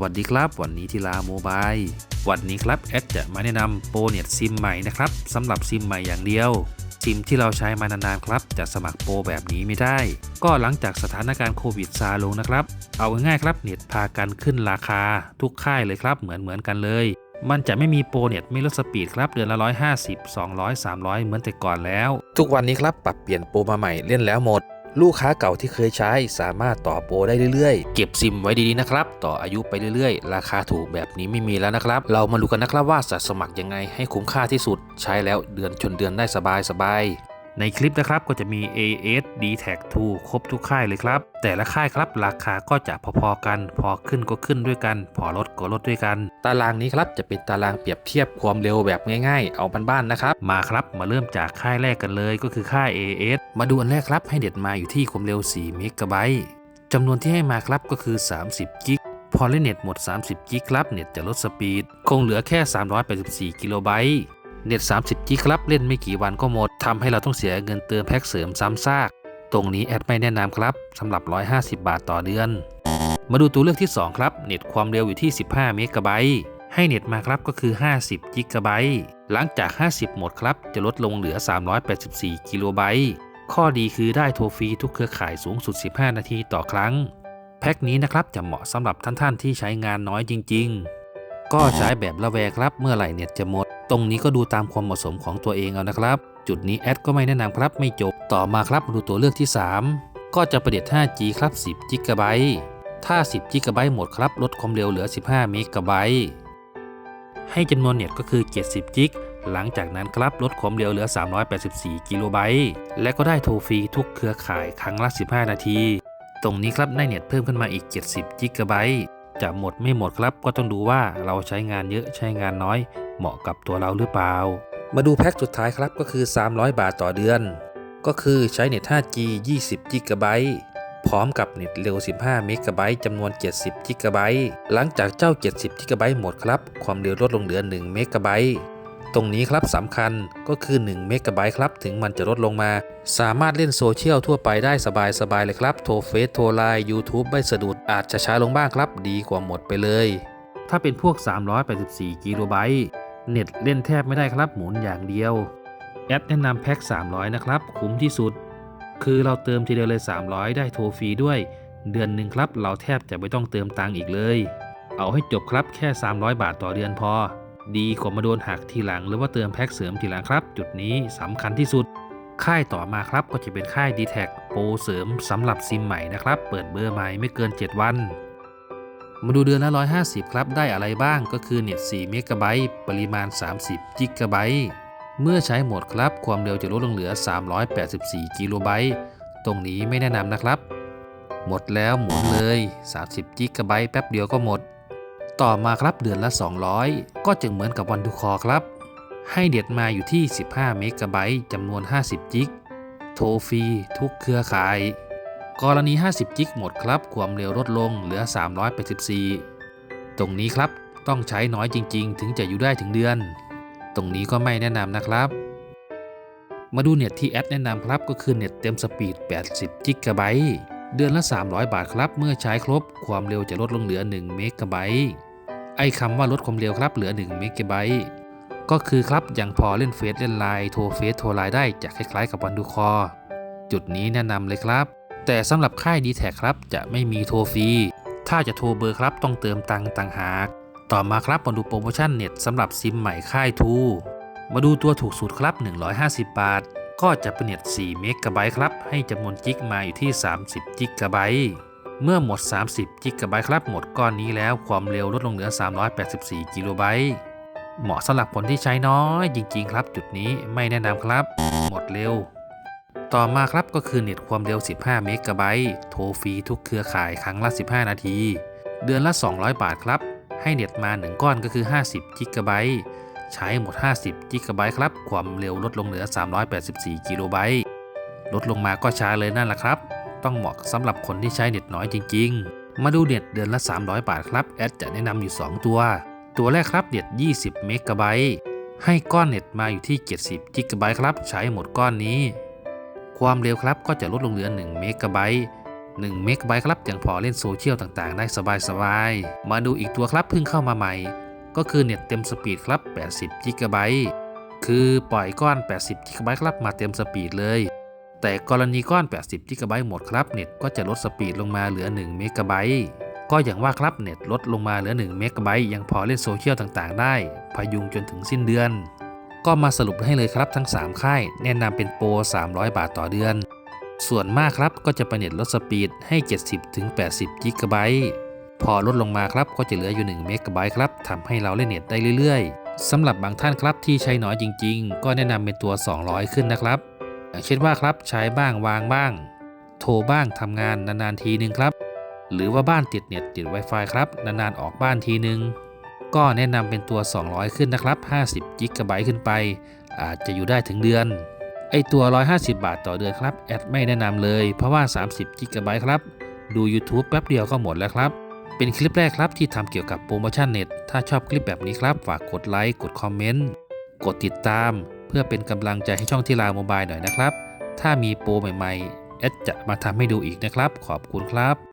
วัสดีครับ วันนี้ทีลาโมบายวันนี้ครับแอดจะมาแนะนำโปรเน็ตซิมใหม่นะครับสำหรับซิมใหม่อย่างเดียวซิมที่เราใช้มานานๆครับ จะสมัครโปรแบบนี้ไม่ได้ ก็หลังจากสถานการณ์โควิดซาลงนะครับ เอาง่ายๆครับเน็ตพากันขึ้นราคา ทุกค่ายเลยครับเหมือนเหมือนกันเลย มันจะไม่มีโปรเน็ตไม่ลดสปีดครับเดือนละ 150 200 300 เหมือนแต่ก่อนแล้ว ทุกวันนี้ครับปรับเปลี่ยนโปรมาใหม่เล่นแล้วหมด ลูกค้าเก่าที่เคยใช้สามารถต่อโปรได้เรื่อยๆ เก็บซิมไว้ดีๆนะครับ ต่ออายุไปเรื่อยๆ ราคาถูกแบบนี้ไม่มีแล้วนะครับ เรามาดูกันนะครับว่าจะสมัครยังไงให้คุ้มค่าที่สุด ใช้แล้วเดือนชนเดือนได้สบายๆ ในคลิปนะครับก็จะมี AS d t a g 2ครบทุกค่ายเลยครับ แต่ละค่ายครับราคาก็จะพอๆกัน พอขึ้นก็ขึ้นด้วยกัน พอลดก็ลดด้วยกัน ตารางนี้ครับจะเป็นตารางเปรียบเทียบความเร็วแบบง่ายๆ เอาบ้านๆนะครับ มาครับมาเริ่มจากค่ายแรกกันเลยก็คือค่าย AS มาดูอันแรกครับให้เด็ดมาอยู่ที่ความเร็ว4เมกะไบต์จำนวนที่ให้มาครับก็คือ 30 กิกพอเล่นเน็ตหมด 30 กิกครับเน็ตจะลดสปีด คงเหลือแค่ 384 กิโลไบต์ เน็ต 30 กิกครับเล่นไม่กี่วันก็หมดทำให้เราต้องเสียเงินเติมแพ็กเสริมซ้ำซาก ตรงนี้แอดไม่แนะนำครับสำหรับ 150 บาทต่อเดือน มาดูตัวเลือกที่ 2 ครับ เน็ตความเร็วอยู่ที่ 15 เมกะไบต์ให้เน็ตมาครับก็คือ 50 กิกะไบต์หลังจาก 50 หมดครับ จะลดลงเหลือ 384 กิโลไบต์ข้อดีคือได้โทรฟรีทุกเครือข่ายสูงสุด 15 นาทีต่อครั้ง แพ็กนี้นะครับจะเหมาะสำหรับท่านๆที่ใช้งานน้อยจริง ๆ ก็ใช้แบบระแวงครับเมื่อไหร่เน็ตจะหมด ตรงนี้ก็ดูตามความเหมาะสมของตัวเองเอานะครับ จุดนี้แอดก็ไม่แนะนำครับไม่จบ ต่อมาครับมาดูตัวเลือกที่ 3 ก็จะประเด็ด 5G ครับ 10 g b ถ้า 10 g b หมดครับลดความเร็วเหลือ 15เมกะไบต์ให้จำนวนเน็ตก็คือ 70 g หลังจากนั้นครับลดความเร็วเหลือ 384 กิโลไบต์ และก็ได้โทรฟรีทุกเครือข่ายครั้งละ 15 นาที ตรงนี้ครับได้เน็ตเพิ่มขึ้นมาอีก 70 g b จะหมดไม่หมดครับก็ต้องดูว่าเราใช้งานเยอะใช้งานน้อย เหมาะกับตัวเราหรือเปล่า มาดูแพ็กสุดท้ายครับก็คือ 300 บาทต่อเดือน ก็คือใช้เน็ต 5G 20 g b พร้อมกับเน็ตเร็ว 15 เมกะไบต์จำนวน 70 g b หลังจากเจ้า 70 g b หมดครับ ความเร็วลดลงเหลือ 1 เมกะไบต์ ตรงนี้ครับสำคัญก็คือ 1 เมกะไบต์ครับ ถึงมันจะลดลงมา สามารถเล่นโซเชียลทั่วไปได้สบายๆเลยครับ โทรเฟซ โทรไลน์ YouTube ไม่สะดุด อาจจะช้าลงบ้างครับดีกว่าหมดไปเลย ถ้าเป็นพวก 384กิโลไบต์เน็ตเล่นแทบไม่ได้ครับหมุนอย่างเดียว แอดแนะนำแพ็ค 300 นะครับ คุ้มที่สุด คือเราเติมทีเดียวเลย 300 ได้โทรฟรีด้วย เดือนหนึ่งครับ เราแทบจะไม่ต้องเติมตังค์อีกเลย เอาให้จบครับแค่ 300 บาทต่อเดือนพอ ดีกว่ามาโดนหักทีหลังหรือว่าเติมแพ็คเสริมทีหลังครับ จุดนี้สำคัญที่สุด ค่ายต่อมาครับก็จะเป็นค่าย d t แทโปรเสริมสำหรับซิมใหม่นะครับ เปิดเบอร์ใหม่ไม่เกิน 7 วัน มาดูเดือนละ 150 ครับ ได้อะไรบ้างก็คือเน็ต4เมกะไบต์ปริมาณ 30กิกะไบต์เมื่อใช้หมดครับ ความเร็วจะลดลงเหลือ 384กิโลไบต์ตรงนี้ไม่แนะนำนะครับ หมดแล้วหมุนเลย 30กิกะไบต์แป๊บเดียวก็หมด ต่อมาครับเดือนละ 200 ก็จึงเหมือนกับวันดูคอครับ ให้เด็ดมาอยู่ที่ 15 เมกะไบต์จำนวน 50 จิก โทรฟรี ทุกเครือข่าย กรณี 50 จิกหมดครับ ความเร็วลดลงเหลือ 384 ตรงนี้ครับต้องใช้น้อยจริง ๆ ถึงจะอยู่ได้ถึงเดือน ตรงนี้ก็ไม่แนะนำนะครับ มาดูเน็ตที่แอดแนะนำครับก็คือเน็ตเต็มสปีด 80 จิกะไบต์เดือนละ 300 บาทครับ เมื่อใช้ครบความเร็วจะลดลงเหลือ 1 เมกะไบต์ไอ้คำว่าลดความเร็วครับเหลือ 1 เมกะไบต์ ก็คือครับยังพอเล่นเฟซเล่นไลน์โทรเฟซโทรไลน์ได้จะคล้ายๆกับวันดูคอ จุดนี้แนะนำเลยครับ แต่สำหรับค่าย d t แท็ครับจะไม่มีโทรฟรี ถ้าจะโทรเบอร์ครับต้องเติมตังต่างหาก ต่อมาครับมาดูโปรโมชั่นเน็ตสำหรับซิมใหม่ค่ายทูมาดูตัวถูกสุดครับ 150 บาท ก็จะเป็นเน็ต4เมกะไบต์ครับ ให้จำนวนจิกมาอยู่ที่ 30จิกะไบต์เมื่อหมด 30จิกะไบต์ครับ หมดก้อนนี้แล้วความเร็วลดลงเหลือ 384กิโลไบต์ เหมาะสำหรับคนที่ใช้น้อยจริง ๆ ครับ จุดนี้ไม่แนะนำครับ หมดเร็ว ต่อมาครับก็คือเน็ตความเร็ว 15 เมกะไบต์โทรฟรีทุกเครือข่ายครั้งละ 15 นาที เดือนละ 200 บาทครับ ให้เน็ตมา 1 ก้อนก็คือ 50กิกะไบต์ใช้หมด 50กิกะไบต์ครับ ความเร็วลดลงเหลือ 384กิโลไบต์ลดลงมาก็ช้าเลยนั่นแหละครับ ต้องเหมาะสำหรับคนที่ใช้เน็ตน้อยจริง ๆ มาดูเน็ตเดือนละ 300 บาทครับ แอดจะแนะนำอยู่ 2 ตัว ตัวแรกครับเน็ต20 เมกะไบต์ให้ก้อนเน็ตมาอยู่ที่ 70 กิกะไบต์ครับ ใช้หมดก้อนนี้ ความเร็วครับก็จะลดลงเหลือ 1 เมกะไบต์1 เมกะไบต์ครับยังพอเล่นโซเชียลต่างๆ ได้สบายๆ มาดูอีกตัวครับเพิ่งเข้ามาใหม่ ก็คือเน็ตเต็มสปีดครับ 80 g b คือปล่อยก้อน 80 g b ครับมาเต็มสปีดเลย แต่กรณีก้อน 80 g b หมดครับ เน็ตก็จะลดสปีดลงมาเหลือ 1 เมกะไบต์ ก็อย่างว่าครับเน็ตลดลงมาเหลือ1เมกะไบต์ยังพอเล่นโซเชียลต่างๆ ได้ พยุงจนถึงสิ้นเดือน ก็มาสรุปให้เลยครับทั้ง 3 ค่าย แนะนำเป็นโปร 300 บาทต่อเดือน ส่วนมากครับก็จะประเน็ตลดสปีดให้ 70-80 g b พอลดลงมาครับก็จะเหลืออยู่1เมกะไบต์ครับทำให้เราเล่นเน็ตได้เรื่อยๆสำหรับบางท่านครับที่ใช้น้อยจริง ๆ ก็แนะนำเป็นตัว 200 ขึ้นนะครับอย่างเช่นว่าครับใช้บ้างวางบ้าง โทรบ้างทำงานนานๆทีนึงครับ หรือว่าบ้านติดเน็ตติด Wi-Fi ครับ นานๆออกบ้านทีนึง ก็แนะนำเป็นตัว 200 ขึ้นนะครับ 50 g b ขึ้นไป อาจจะอยู่ได้ถึงเดือน ไอตัว 150 บาทต่อเดือนครับ แอดไม่แนะนำเลย เพราะว่า 30 g b ครับ ดู YouTube แป๊บเดียวก็หมดแล้วครับ เป็นคลิปแรกครับที่ทำเกี่ยวกับโปรโมชั่นเน็ต ถ้าชอบคลิปแบบนี้ครับ ฝากกดไลค์ กดคอมเมนต์ กดติดตาม เพื่อเป็นกำลังใจให้ช่องที่ลาโมบายหน่อยนะครับ ถ้ามีโปรใหม่ ๆ แอดจะมาทำให้ดูอีกนะครับ ขอบคุณครับ